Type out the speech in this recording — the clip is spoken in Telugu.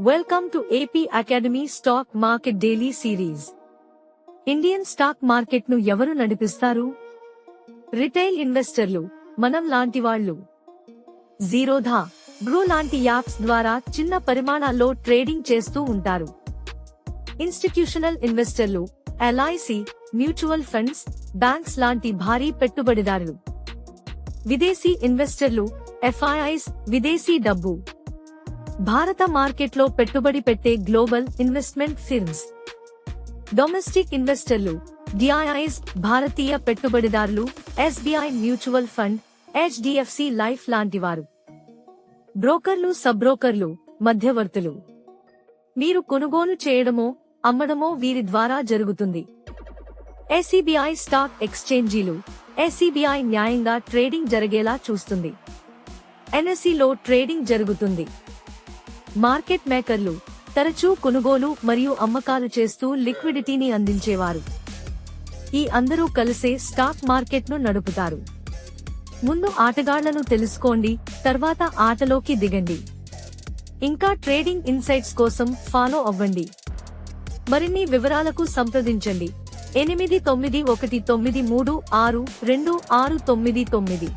Welcome to AP academy stock market daily series Indian stock మార్కెట్ను ఎవరు నడిపిస్తారు? రిటైల్ ఇన్వెస్టర్లు మనం లాంటి వాళ్ళు. జీరోధా బ్రూ లాంటి యాప్స్ ద్వారా చిన్న పరిమాణాల్లో ట్రేడింగ్ చేస్తూ ఉంటారు. ఇన్స్టిట్యూషనల్ ఇన్వెస్టర్లు ఎల్ఐసి మ్యూచువల్ ఫండ్స్ బ్యాంక్స్ లాంటి భారీ పెట్టుబడిదారులు. విదేశీ ఇన్వెస్టర్లు ఎఫ్ఐఐస్ విదేశీ డబ్బు. భారత మార్కెట్లో పెట్టుబడి పెట్టే గ్లోబల్ ఇన్వెస్ట్మెంట్ ఫిర్మ్స్. డొమెస్టిక్ ఇన్వెస్టర్లు డిఐఐస్ భారతీయ పెట్టుబడిదారులు SBI mutual fund HDFC life లాంటివారు. బ్రోకర్లు సబ్బ్రోకర్లు మధ్యవర్తులు. మీరు కొనుగోలు చేయడమో అమ్మడమో వీరి ద్వారా జరుగుతుంది. ఎస్ఈబిఐ స్టాక్ ఎక్స్చేంజీలు ఎస్ఈబిఐ న్యాయంగా ట్రేడింగ్ జరిగేలా చూస్తుంది. ఎన్ఎస్సిలో ట్రేడింగ్ జరుగుతుంది. మార్కెట్ మేకర్లు తరచూ కొనుగోలు మరియు అమ్మకాలు చేస్తూ లిక్విడిటీని అందించేవారు. ఈ అందరూ కలిసే స్టాక్ మార్కెట్ను నడుపుతారు. ముందు ఆటగాళ్ళను తెలుసుకోండి తర్వాత ఆటలోకి దిగండి. ఇంకా ట్రేడింగ్ ఇన్సైట్స్ కోసం ఫాలో అవ్వండి. మరిన్ని వివరాలకు సంప్రదించండి. ఎనిమిది తొమ్మిది ఒకటి తొమ్మిది మూడు ఆరు రెండు ఆరు తొమ్మిది తొమ్మిది.